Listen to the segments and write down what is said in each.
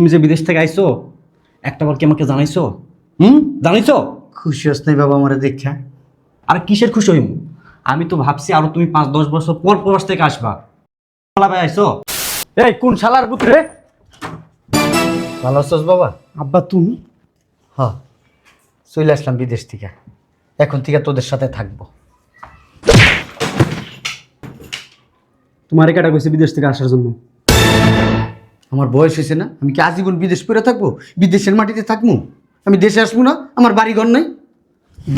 তুমি যে বিদেশ থেকে আইছো একটা বার কি আমাকে জানাইছো? হুম? জানাইছো? খুশি হস নাই বাবা আমার দেখা। আর কিসের খুশি হইম? আমি তো ভাবছি আরও তুমি পাঁচ দশ বছর পর প্রবাস থেকে আসবা। শালা ভাই আইছো? এই কোন শালার পুত্রে ভালো আছস বাবা? আব্বা তুমি? হ চলে আসলাম বিদেশ থেকে। এখন থেকে তোদের সাথে থাকব। তোমার কাটা কইছে বিদেশ থেকে আসার জন্য? আমার বয়স হয়েছে না, আমি কি আজীবন বিদেশ করে থাকব? বিদেশের মাটিতে থাকব? আমি দেশে আসব না? আমার বাড়ি ঘর নাই?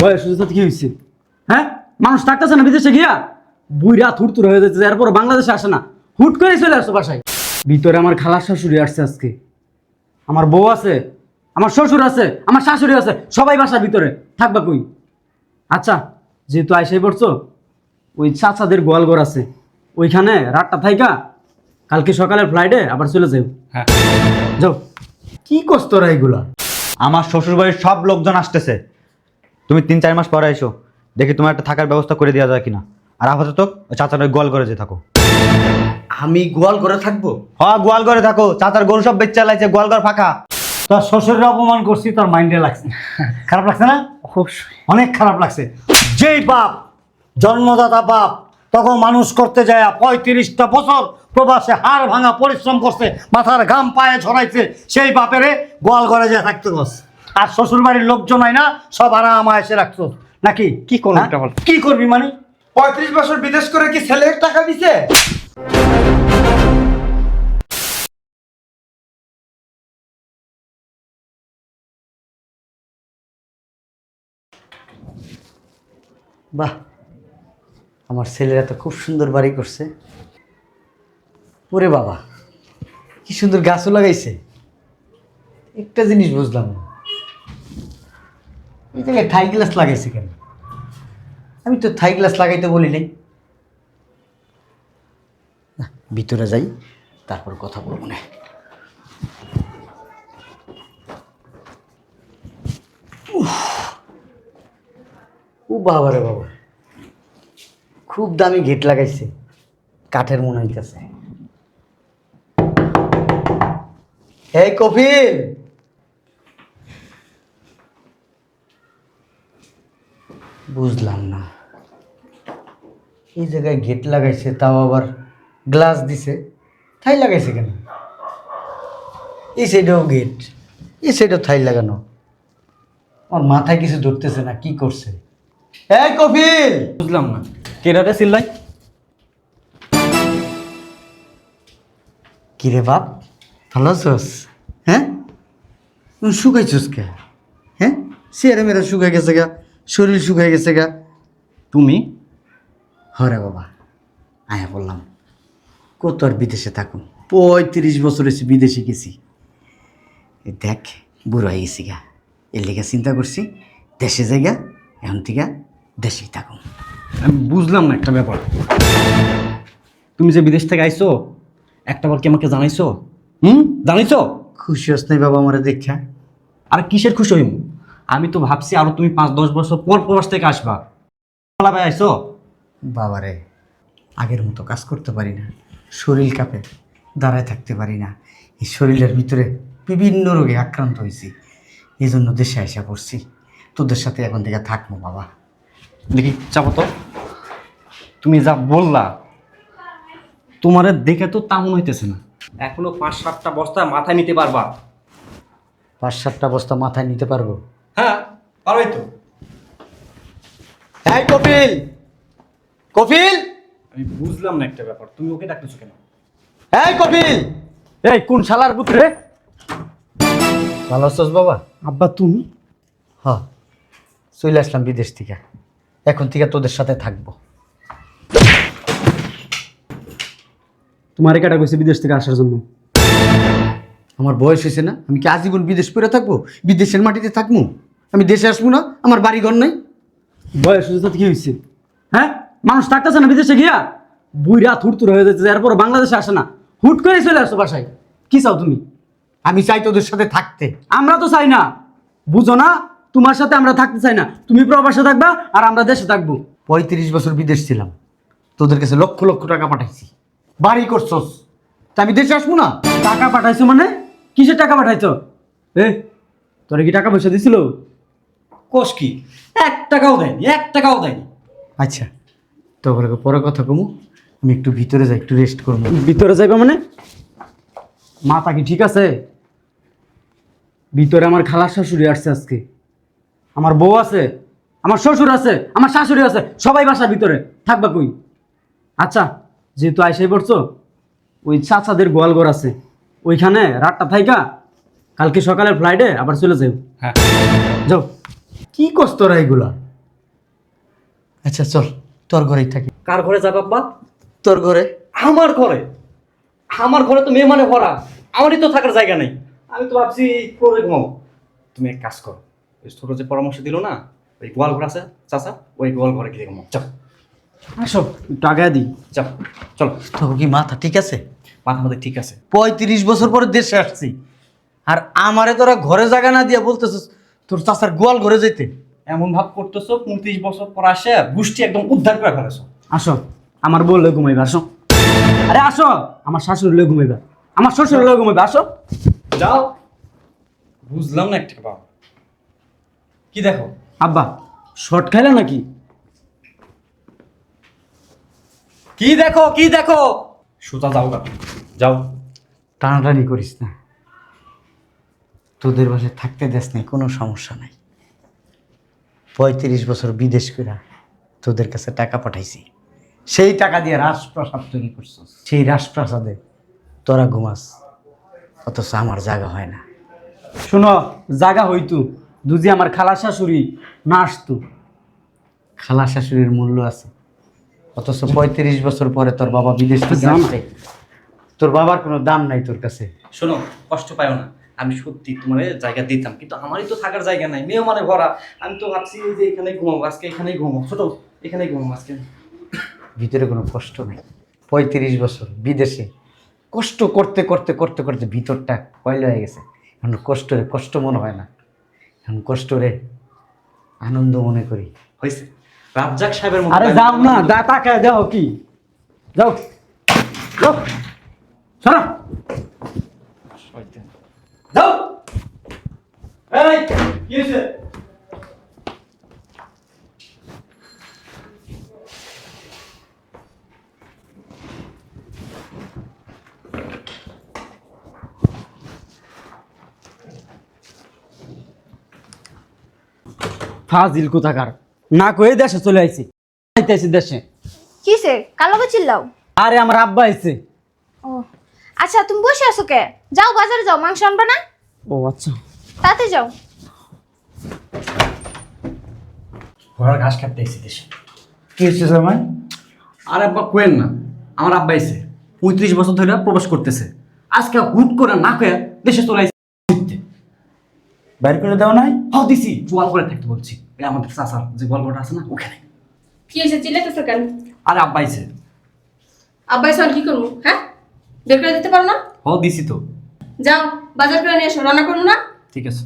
বয়স হয়েছে তো কি হয়েছে? হ্যাঁ? মানুষ থাকতেছে না বিদেশে গিয়া? বুইরা থুরতুর হয়ে যাচ্ছে এরপর বাংলাদেশে আসে না। হুট করে চলে আসো বাসায়। ভিতরে আমার খালার শাশুড়ি আসছে আজকে। আমার বউ আছে, আমার শ্বশুর আছে, আমার শাশুড়ি আছে, সবাই বাসার ভিতরে। থাকবা কই? আচ্ছা যেহেতু আইসাই পড়ছো, ওই চাচাদের গোয়ালঘর আছে। ওইখানে রাতটা থাইকা কালকে সকালের ফ্লাইটে আবার চলে যাও হ্যাঁ। যাও। কি কষ্ট তোরা এগুলা? আমার শ্বশুরবাড়ির সব লোকজন আসতেছে। তুমি তিন চার মাস পরে এসো দেখি তোমার একটা থাকার ব্যবস্থা করে দেওয়া যায় কিনা। আর আপাতত চাচার ওই গোয়াল করে যে থাকো। আমি গোয়াল ঘরে থাকব? হ গোয়াল করে থাকো। চাচার গরু সব বেচে চালাইছে গোয়াল ঘর ফাঁকা। তোর শ্বশুরের অপমান করছি তোর মাইন্ডে লাগছে খারাপ লাগছে না? অবশ্যই। অনেক খারাপ লাগছে। যেই বাপ জন্মদাতা বাপ তখন মানুষ করতে যায় পঁয়ত্রিশটা বছর প্রবাসে হাড় ভাঙা পরিশ্রম করছে মাথার ঘাম পায়ে ছড়াইছে সেই বাপেরে গোয়াল ঘরে যায় থাকতে বস। আর শ্বশুর বাড়ির লোকজন হয় না সব আরাম এসে রাখছো নাকি? কি করব হ্যাঁ? কি করবি মানে? পঁয়ত্রিশ বছর বিদেশ করে কি ছেলের টাকা দিছে? বাহ। আমার ছেলেরা তো খুব সুন্দর বাড়ি করছে। ওরে বাবা, কি সুন্দর গাছও লাগাইছে। একটা জিনিস বুঝলাম না। থাই গ্লাস লাগাইছে কেন? আমি তো থাই গ্লাস লাগাইতে বলি নাই। ভিতরে যাই, তারপর কথা বলব না। ও বাবা রে বাবা। খুব দামি গেট লাগাইছে। কাঠের মনে হইতেছে। এই কপিল বুঝলাম না। এই জায়গায় গেট লাগাইছে, তাও আবার গ্লাস দিছে। থাই লাগাইছে কেন? এই সাইডেও গেট এই সাইডেও থাই লাগানো। আমার মাথায় কিছু ধরতেছে না, কি করছে? এই কপিল বুঝলাম না। কেরাটে চিল্লাই কিরে বাপ ভালো আছোস? হ্যাঁ? শুকাইছস কে? হ্যাঁ? চেয়ারে মেরে শুকাই গেছে গা শরীর শুকাই গেছে গা। তুমি? হরে বাবা আয়া বললাম কত আর বিদেশে থাকুন পঁয়ত্রিশ বছর এসে বিদেশে গেছি। দেখ বুড়ো হয়ে গেছি গা। এর লেগে চিন্তা করছি দেশে জায়গা এখন থেকে দেশেই থাকুন আমি বুঝলাম না একটা ব্যাপার। তুমি যে বিদেশ থেকে আইছো একটা বার কি আমাকে জানাইছো? হুম? জানাইছো? খুশি হস নাই বাবা আমার দেখা। আর কিসের খুশি হইম? আমি তো ভাবছি আরও তুমি পাঁচ দশ বছর পর প্রবাস থেকে আসবা। ভাই আইছো? বাবারে আগের মতো কাজ করতে পারি না। শরীর কাঁপে দাঁড়ায় থাকতে পারি না। এই শরীরের ভিতরে বিভিন্ন রোগে আক্রান্ত হয়েছি এই জন্য দেশে আসা পড়ছি। তোদের সাথে এখন থেকে থাকব বাবা। দেখি চাপো তো। তুমি যা বললা তোমার দেখে তো তেমন হইতেছে না। এখনও পাঁচ সাতটা বস্তা মাথায় নিতে পারবা। পাঁচ সাতটা বস্তা মাথায় নিতে পারব? হ্যাঁ পারবে তো। এই কপিল কপিল? আমি বুঝলাম না একটা ব্যাপার তুমি ওকে ডাকতেছো কেন? এই কপিল! এই কোন শালার পুত্রে ভালো আছস বাবা? আব্বা তুমি? হ চলে আসলাম বিদেশ থেকে। এখন থেকে তোদের সাথে থাকব। তোমার কাটা কইছে বিদেশ থেকে আসার জন্য? আমার বয়স হয়েছে না আমি কি আজীবন বিদেশ করে থাকব? বিদেশের মাটিতে থাকব? আমি দেশে আসব না আমার বাড়ি ঘর নাই। বয়স হয়েছে তো কি হয়েছে? হ্যাঁ? মানুষ থাকতেছে না বিদেশে গিয়া? বুইরা থুরতুর হয়ে যাচ্ছে এরপর বাংলাদেশে আসে না। হুট করে চলে আসো বাসায়। কি চাও তুমি? আমি চাই তোদের সাথে থাকতে। আমরা তো চাই না। বুঝো না তোমার সাথে আমরা থাকতে চাই না। তুমি প্রবাসে থাকবা আর আমরা দেশে থাকব। পঁয়ত্রিশ বছর বিদেশ ছিলাম। তোদের কাছে লক্ষ লক্ষ টাকা পাঠাইছি। বাড়ি করছস? তা আমি দেশে আসব না? টাকা পাঠাইছো মানে? কিসের টাকা পাঠাইছ? এ তোরা কি টাকা পয়সা দিছিল? কোষ কি? এক টাকাও দেয়নি এক টাকাও দেয়নি। আচ্ছা তোর পরে কথা কমু। আমি একটু ভিতরে যাই একটু রেস্ট করব ভিতরে যাইবা মানে? মাথা কি ঠিক আছে? ভিতরে আমার খালার শাশুড়ি আসছে আজকে। আমার বউ আছে আমার শ্বশুর আছে আমার শাশুড়ি আছে সবাই বাসার ভিতরে। থাকবা কই? আচ্ছা যেহেতু আইসাই পড়ছো ওই চাচাদের গোয়ালঘর আছে। ওইখানে রাতটা থাইকা কালকে সকালের ফ্লাইটে আবার চলে যাও হ্যাঁ। যাও। কি কষ্ট তোরা এগুলা? আচ্ছা চল তোর ঘরেই থাকি। কার ঘরে যাবে আব্বা? তোর ঘরে। আমার ঘরে? আমার ঘরে তো মেয়ে মানে ভরা আমারই তো থাকার জায়গা নেই। আমি তো ভাবছি করে ঘুমাবো। তুমি এক কাজ করো ওই ছোট যে পরামর্শ দিল না ওই গোয়াল ঘর আছে চাচা ওই গোয়াল ঘরে গিয়ে ঘুমাও। চাও আসো আগে দিই। চাও চলো। কি মাথা ঠিক আছে? মাথা মাথা ঠিক আছে। পঁয়ত্রিশ বছর পরে দেশে আসছি। আর আমারে তোরা ঘরে জায়গা না দিয়া বলতেছিস তোর চাচার গোয়াল ঘরে যেতে এমন ভাব করতেছো পঁয়ত্রিশ বছর পর আসে গোষ্ঠী একদম উদ্ধার করে ফেলেছো। আসো আমার বললে ঘুমাইবা আসো। আরে আসো আমার শাশুড়ি লয়ে ঘুমাইবা আমার শ্বশুর লয়ে ঘুমাইবা আসো। যাও। বুঝলাম না একটা বাবা। কি দেখো? আব্বা শর্ট খাইলে নাকি? কি দেখো কি দেখো? সুতা যাও গা। যাও। টানাটানি করিস না। তোদের বাসায় থাকতে দেস নাই, কোনো সমস্যা নাই। পঁয়ত্রিশ বছর বিদেশ করে তোদের কাছে টাকা পাঠাইছি। সেই টাকা দিয়ে রাজপ্রাসাদ তৈরি করছিস। সেই রাজপ্রাসাদে তোরা ঘুমাস। অথচ আমার জায়গা হয় না। শোনো, জাগা হইতু। দুজি আমার খালা শাশুড়ি, না আসতো। খালা শাশুড়ির মূল্য আছে। অথচ পঁয়ত্রিশ বছর পরে তোর বাবা বিদেশ থেকে জানো। আসছে। তোর বাবার কোনো দাম নাই তোর কাছে। শোনো কষ্ট পাইও না। আমি সত্যি তোমার জায়গা দিতাম কিন্তু আমারই তো থাকার জায়গা নাই। মেয়ে মানে ভরা। আমি তো ভাবছি যে এখানে ঘুমাবো আজকে এখানেই ঘুমাবো। ছোট এখানেই ঘুমাবো আজকে। ভিতরে কোনো কষ্ট নেই। পঁয়ত্রিশ বছর বিদেশে। কষ্ট করতে করতে করতে করতে ভিতরটা কয়লা হয়ে গেছে। এখন কষ্ট কষ্ট মনে হয় না। এখন কষ্ট রে আনন্দ মনে করি। হয়েছে। রাজ্জাক সাহেবের মতো আরে যাও না দা তাকায় দেখো কি। যাও। যাও। সরা। যাও। এই কি হয়েছে? ফাজিল কোথাকার? না কয়ে দেশে চলে আইছি। আইতেছি দেশে। কিসের কার লগে চিল্লাও? আরে আমার আব্বা আইছে। ও। আচ্ছা তুমি বসে আছো কে? যাও বাজারে যাও মাংস আনবে না? ও আচ্ছা। তাতে যাও। ঘোড়ার ঘাস কাটতে এসে দেশে। কি হচ্ছে সময় আর আব্বা কোয়েন না। আমার আব্বা এসে পঁয়ত্রিশ বছর ধরে প্রবেশ করতেছে। আজকে হুট করে না কয়ে দেশে চলে আইছে। বাইর করে দেওয়া নাই? হাও দিছি। গোয়াল করে থাকতে বলছি। এই আমাদের চাচার যে গোয়ালঘরটা আছে না ওখানে। কি হয়েছে? চিল্লাইতেছো কেন? আরে আব্বা আইছে। আব্বাই সন কি করব? হ্যাঁ? বের করে দিতে পারো না? হাও দিছি তো। যাও বাজার করে নিয়ে এসো। রান্না করব না? ঠিক আছে।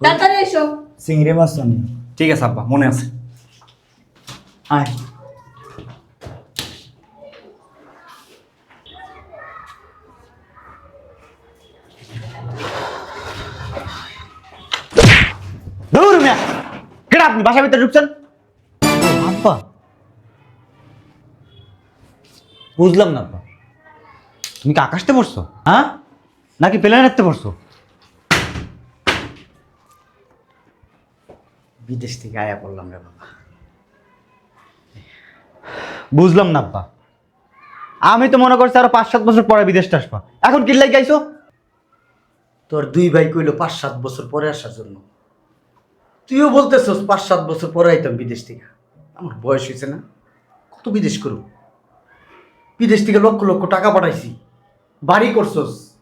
তাড়াতাড়ি এসো। চিংড়ি মাছ আনি। ঠিক আছে আব্বা মনে আছে। আয়। আপনি বাসার ভিতরে ঢুকছেন? আব্বা। বুঝলাম না আব্বা। তুমি কি আকাশতে পড়ছো? হ্যাঁ? নাকি প্লেনেতে পড়ছো? বিদেশ থেকে আয়া পড়লাম রে বাবা। বুঝলাম না আব্বা। আমি তো মনে করছি আরও পাঁচ সাত বছর পরে বিদেশটা আসবা। এখন কি লাইক গাইছো তোর দুই ভাই কইলো পাঁচ সাত বছর পরে আসার জন্য। তুইও বলতেছস পাঁচ, সাত বছর পরে আইতাম বিদেশ থেকে। আমার বয়স হয়েছে না। কত বিদেশ করু বিদেশ থেকে লক্ষ লক্ষ টাকা পাঠাইছি। বাড়ি করছস।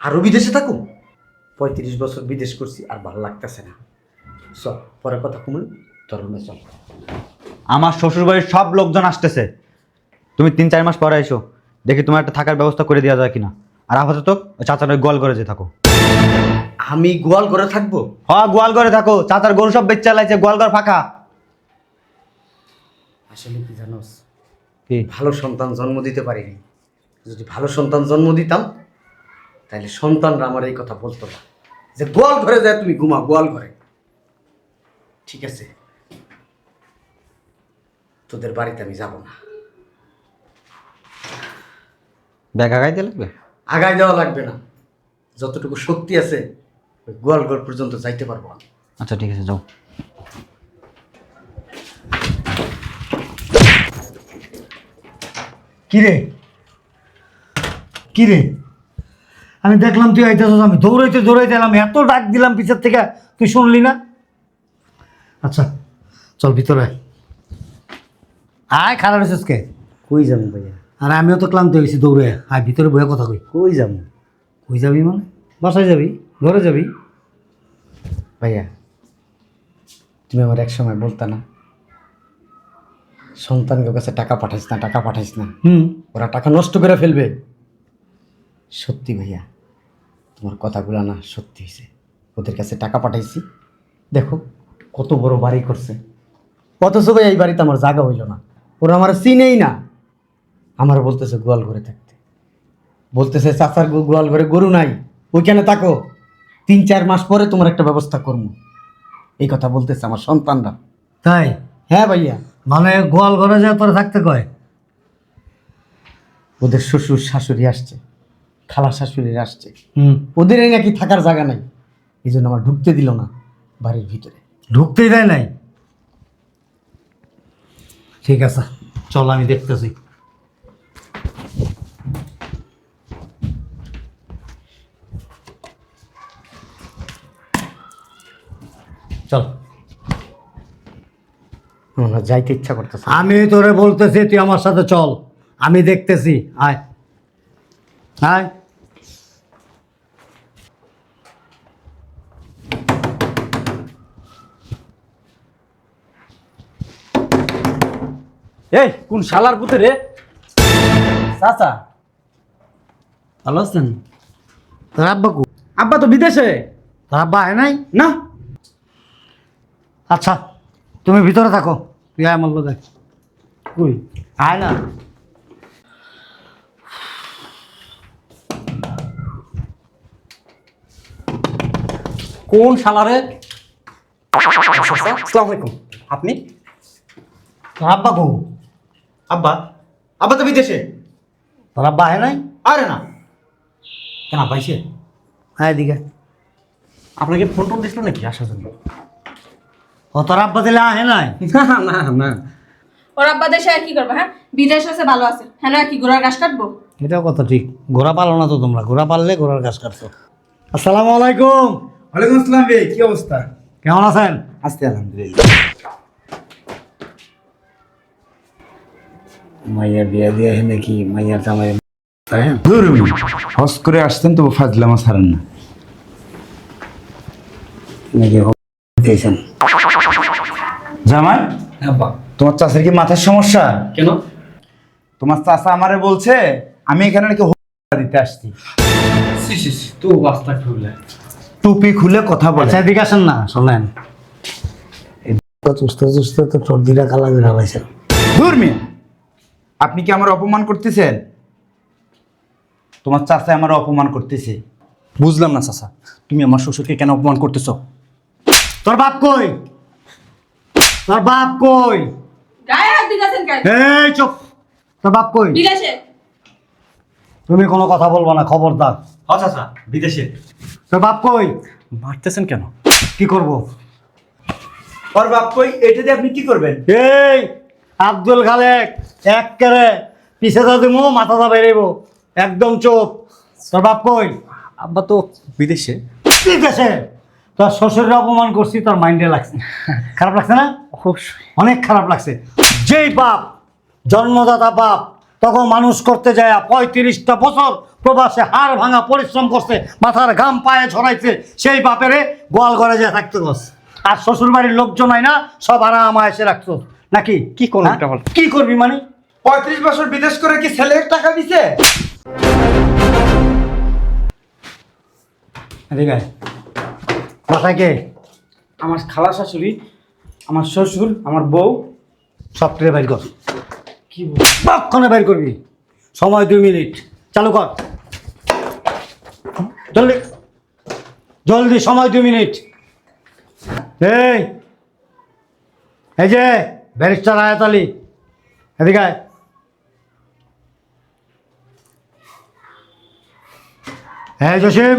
আরও বিদেশে থাকুম? পঁয়ত্রিশ বছর বিদেশ করছি, আর ভালো লাগতেছে না। চল পরে কথা কমল, তোর চল। আমার শ্বশুর বাড়ির সব লোকজন আসতেছে। তুমি তিন, চার মাস পরে এসো দেখি তোমার একটা থাকার ব্যবস্থা করে দেওয়া যায় কিনা। আর আপাতত চাচার গোয়াল করে যে থাকো। আমি গোয়াল ঘরে থাকব? হ গোয়াল করে থাকো। চাচার গরু সব বেচ চালাইছে গোয়াল ঘর ফাঁকা। আসলে কি জানোস কি? ভালো সন্তান জন্ম দিতে পারিনি। যদি ভালো সন্তান জন্ম দিতাম তাহলে সন্তানরা আমার এই কথা বলতো না। যে গোয়াল ঘরে যায় তুমি ঘুমা গোয়াল ঘরে। ঠিক আছে? তোদের বাড়িতে আমি যাব না। ব্যাগ আগাইতে লাগবে? আগায় দেওয়া লাগবে না। যতটুকু শক্তি আছে ওই গোয়াল পর্যন্ত যাইতে পারব আমি আচ্ছা ঠিক আছে যাও। কিরে কিরে আমি দেখলাম তুই আইতেছ আমি দৌড়াইতে দৌড়াইতে এলাম এত ডাক দিলাম পিছের থেকে তুই শুনলি না? আচ্ছা চল ভিতরে আয়। আয় খারাপ হয়েছিস কে? কই যাব ভাইয়া? আর আমিও তো ক্লান্ত হয়ে গেছি দৌড়ে আয়। ভিতরে বয়ে কথা কই। কই যাব? কই যাবি মানে? বাসায় যাবি? ঘরে যাবি? ভাইয়া তুমি আমার এক সময় বলতা না সন্তানকে কাছে টাকা পাঠাইস না টাকা পাঠাইস না হুম। ওরা টাকা নষ্ট করে ফেলবে। সত্যি ভাইয়া তোমার কথাগুলো না সত্যি হয়েছে ওদের কাছে টাকা পাঠাইছি। দেখো কত বড় বাড়ি করছে। অথচ ভাই এই বাড়িতে আমার জায়গা হইল না। ওরা আমার চিনেই না। আমার বলতেছে গোয়াল ঘরে থাকতে। বলতেছে চাচার গোয়াল ঘরে গরু নাই। ওইখানে থাকো। তিন চার মাস পরে তোমার একটা ব্যবস্থা করব। এই কথা বলতেছে আমার সন্তানরা। তাই? হ্যাঁ ভাইয়া। মানে গোয়াল ঘরে যা তোরা থাকতে কয়? ওদের শ্বশুর শাশুড়ি আসছে। খালা শাশুড়ি আসছে। হুম। ওদেরই নাকি থাকার জায়গা নাই। এই জন্য আমার ঢুকতে দিল না বাড়ির ভিতরে। ঢুকতেই দেয় নাই? ঠিক আছে চল আমি দেখতেছি। চল। আমার যাইতে ইচ্ছা করতেছে আমি তোরে বলতেছি তুই আমার সাথে চল। আমি দেখতেছি আয়। আয়। এই কোন শালার পুতে রে? চাচা ভালো আছেন? তোর আব্বা কু? আব্বা তো বিদেশে। তোর আব্বা আয় নাই? না। আচ্ছা তুমি ভিতরে থাকো। তুই আয় আমার লোক কই? আয় না। কোন শালারে? আসসালামু আলাইকুম। আপনি? আব্বা কু আব্বা? আব্বা তো বিদেশে। তোর আব্বা আয় নাই? আরে না। কেন পাইছে হ্যাঁ দিকে আপনাকে ফোন টোন দিছিল নাকি আসার জন্য? ও তোর আব্বা দিলে আহে নাই? না না না। ওর আব্বা দেশে আর কি করবে হ্যাঁ? বিদেশ আছে ভালো আছে। হ্যাঁ না কি ঘোড়ার ঘাস কাটবো? এটাও কথা ঠিক। ঘোড়া পালো না তো তোমরা? ঘোড়া পাললে ঘোড়ার গাছ কাটছো। আসসালামু আলাইকুম। ওয়ালাইকুম আসসালাম রে কি অবস্থা? কেমন আছেন? আস্তে আলহামদুলিল্লাহ। মাইয়ার বিয়া দিয়ে নাকি? মাইয়ার জামাই হস করে আসতেন তো ফাজলামা ছাড়েন না। নাকি দিয়েছেন? জামাই? আব্বা তোমার চাষের কি মাথার সমস্যা? কেন? তোমার চাষা আমারে বলছে আমি এখানে নাকি দিতে আসছি। তো বাস্তা খুলে। টুপি খুলে কথা বলে। আচ্ছা এদিকে আসেন না শোনেন। চুস্তে চুস্তে তো সর্দিটা কালা করে হালাইছেন দূর আপনি কি আমার অপমান করতেছেন? তোমার চাষা আমার অপমান করতেছে। বুঝলাম না চাচা তুমি আমার শ্বশুরকে কেন অপমান করতেছ? তোর বাপ কই? তোর বাপ কই? গায়ে হাত দিতেছেন কেন? এই চুপ। তোর বাপ কই? বিদেশে। তুমি কোনো কথা বলব না খবরদার। হ্যাঁ চাচা বিদেশে। তোর বাপ কই? মারতেছেন কেন? কি করব? ওর বাপ কই? এটা দিয়ে আপনি কি করবেন? এই আব্দুল খালেক এক কেরে পিছে যা দিমু মাথা যা বেরেব একদম চুপ। তোর বাপ কই? আব্বা তো বিদেশে। ঠিক আছে তোর শ্বশুরের অপমান করছি তোর মাইন্ডে লাগছে খারাপ লাগছে না? অনেক খারাপ লাগছে। যেই বাপ জন্মদাতা বাপ তখন মানুষ করতে যায় পঁয়ত্রিশটা বছর প্রবাসে হাড় ভাঙা পরিশ্রম করছে মাথার ঘাম পায়ে ছড়াইছে সেই বাপেরে গোয়াল ঘরে যায় থাকতে বস। আর শ্বশুর বাড়ির লোকজন হয় না সব আরাম এসে রাখছো। নাকি? কি করব হ্যাঁ? কি করবি মানে? পঁয়ত্রিশ বছর বিদেশ করে কি ছেলের টাকা দিছে মাথায় কে? আমার খালা শাশুড়ি আমার শ্বশুর আমার বউ সব ট্রে বাইর কর। কি কক্ষণে বাইর করবি? সময় দুই মিনিট। চালু কর। জলদি। জলদি সময় দুই মিনিট। এই। এই যে ব্যারিস্টার আয়াত আলী। এদিকে হ্যাঁ জসিম।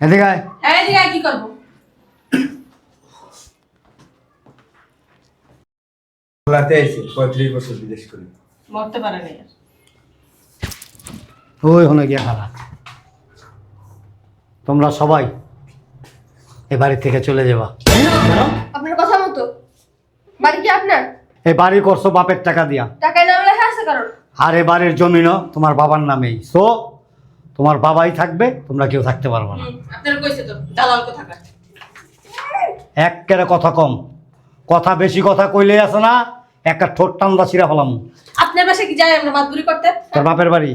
এদিকে কি করব? খোলাতে আইছি পঁয়ত্রিশ বছর বিদেশ করি। মরতে পারে না ওই হলে গিয়া খালা তোমরা সবাই এ বাড়ি থেকে চলে যাবা। আপনার কথা মতো? বাড়ি কি আপনার? এই বাড়ি করছ বাপের টাকা দিয়া। টাকায় নাম লেখা আছে কারণ আর এ বাড়ির জমিনও তোমার বাবার নামেই। সো তোমার বাবাই থাকবে তোমরা কেউ থাকতে পারবে না। আপনার কইছে তো দালাল কোথাকার? এক কেরে কথা কম। কথা বেশি কথা কইলে আছে না? একটা ঠোঁট টান্দা ছিঁড়া ফেলাম। আপনার বাসায় কি যাই আমরা বাদবুরি করতে? তোর বাপের বাড়ি?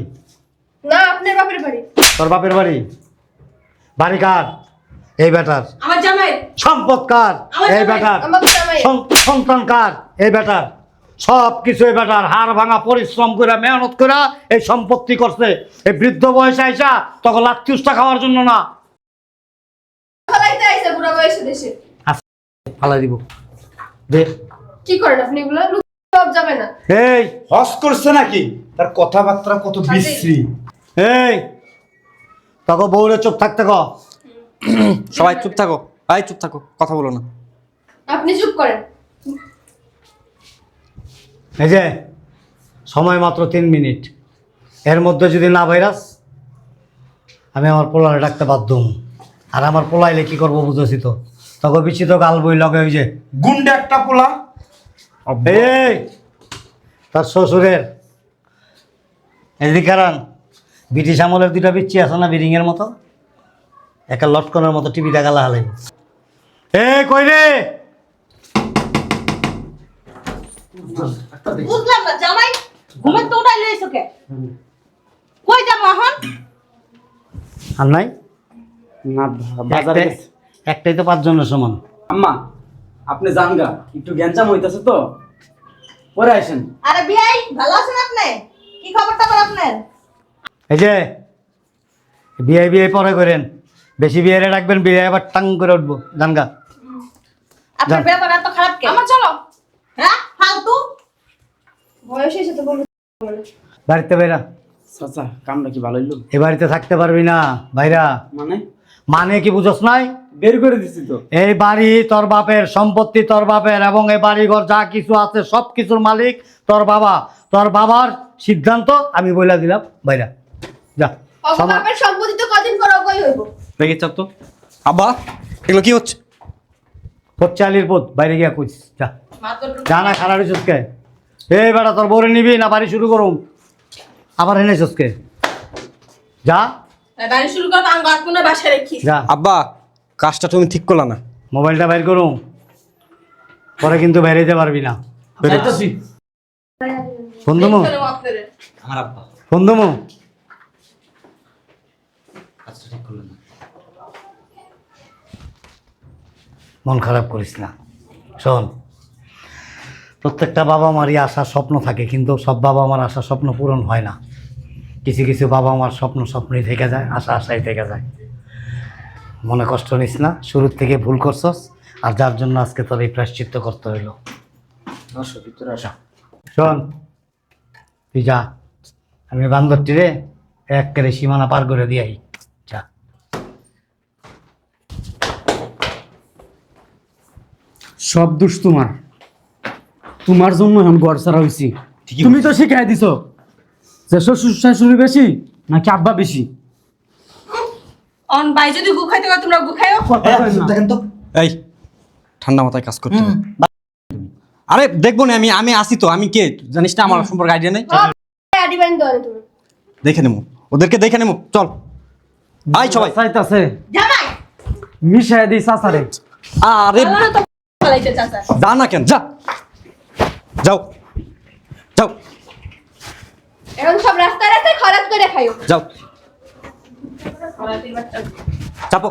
না আপনার বাপের বাড়ি। তোর বাপের বাড়ি? বাড়ি কার? এই বেটার। আমার জামাই। সম্পদ কার? এই বেটার। আমার জামাই। সন্তান কার? এই বেটার। সব কিছু এই বেটার। হাড় ভাঙা পরিশ্রম করে মেহনত করে এই সম্পত্তি করছে। এই বৃদ্ধ বয়সে আইসা তখন লাত্তিউসটা খাওয়ার জন্য না। ফলাইতে আইছে বুড়া বয়সে দেশে। ফালাই দিব। দে। কি করেন আপনি এগুলো? সব যাবে না। এই হস করছে নাকি? তার কথাবার্তা কত বিশ্রী। এই তখন বউরে চুপ থাকতে ক সবাই চুপ থাকো। ভাই চুপ থাকো কথা বলো না। আপনি চুপ করেন। এই যে সময় মাত্র তিন মিনিট। এর মধ্যে যদি না ভাইরাস আমি আমার পোলারে ডাকতে বাধ্য। আর আমার পোলাইলে কি করব বুঝেছি তো। তখন বেশি তো গাল বই লগে ওই যে গুন্ডা একটা পোলা। তার শ্বশুরের। এদিকে কারণ ব্রিটিশ আমলের দুটা বিচ্ছি আছে না বিরিংয়ের মতো? একটা লটকনের মতো টিভিটা গালা হালাই এ কই রে? বুঝলাম না জামাই ঘুমের তো উঠাই লইছো কে? কই যাব এখন? আর নাই? না বাজারে। একটাই তো পাঁচজনের সমান। আম্মা আপনি যান গা একটু গ্যাঞ্জাম হইতাছে তো। পরে আসেন। আরে বিয়াই ভালো আছেন আপনি? কি খবর টবর আপনার? এই যে বিয়ে বিয়ে পরে করেন। বেশি বিয়ে রাখবেন বিয়ে আবার টাং করে উঠবো। জানগা আপনার যান। ব্যাপার এত খারাপ কে আমার চলো। হ্যাঁ ফালতু। বয়স হয়েছে তো বলব বাড়িতে বাইরা চাচা কামটা কি ভালো হইল? এ বাড়িতে থাকতে পারবি না ভাইরা। মানে? মানে কি বুঝস নাই? বের করে দিছি তো। এই বাড়ি তোর বাপের সম্পত্তি তোর বাপের এবং এই বাড়িঘর যা কিছু আছে সব কিছুর মালিক তোর বাবা। তোর বাবার সিদ্ধান্ত আমি বইলা দিলাম বাইরা। যা বাপের সম্পত্তি তো কদিন পর অগই হইব? রেগে চাপ তো। আব্বা এগুলো কি হচ্ছে? আলির পোত বাইরে গিয়া কইস যা। যা না খারাপ কে? এই বেটা তোর বউরে নিবি না বাড়ি শুরু করুম? আবার এনেছিস কে? যা। বাড়ি শুরু করব আমি বাসায় রেখি যা। আব্বা কাজটা তুমি ঠিক করলা না। মোবাইলটা বাইর করুম পরে কিন্তু বাইরে যেতে পারবি না। যাইতাছি। বন্ধুমু আপনারে। আমার আব্বা। বন্ধুমু কাজটা ঠিক করলেন না। মন খারাপ করিস না। শোন প্রত্যেকটা বাবা মারই আশা স্বপ্ন থাকে কিন্তু সব বাবা মার আশা স্বপ্ন পূরণ হয় না। কিছু কিছু বাবা মার স্বপ্ন স্বপ্নই থেকে যায় আশা আশাই থেকে যায়। মনে কষ্ট নিস না শুরুর থেকে ভুল করছস আর যার জন্য আজকে তোর এই প্রায়শ্চিত্ত করতে হইল। আসো ভিতরে আসো। শোন তুই যা। আমি বান্দরটি রে এক করে সীমানা পার করে দিয়াই যা। সব দোষ তোমার। তোমার জন্য আমি ঘর ছাড়া হয়েছি তুমি তো শিখাই দিছো যে শ্বশুর শাশুড়ি বেশি নাকি আব্বা বেশি? অন ভাই যদি গু খাইতে পারো তোমরা গু খাইও। দেখেন তো। এই ঠান্ডা মাথায় কাজ করতে হবে। আরে দেখব না আমি আমি আসি তো আমি কে? জানিস না আমার সম্পর্কে আইডিয়া নেই। তুমি। দেখে নেব। ওদেরকে দেখে নেব। চল। আই সবাই। চাইতাছে। জামাই! মিশাই দিই চাচারে। আরে আমারও তো ফলাইতে চাচা। যা না কেন যা। যাও। যাও। এখন সব রাস্তায় রাস্তায় খরাত করে খাইও। যাও। ফলাইতে বাচ্চা চাপো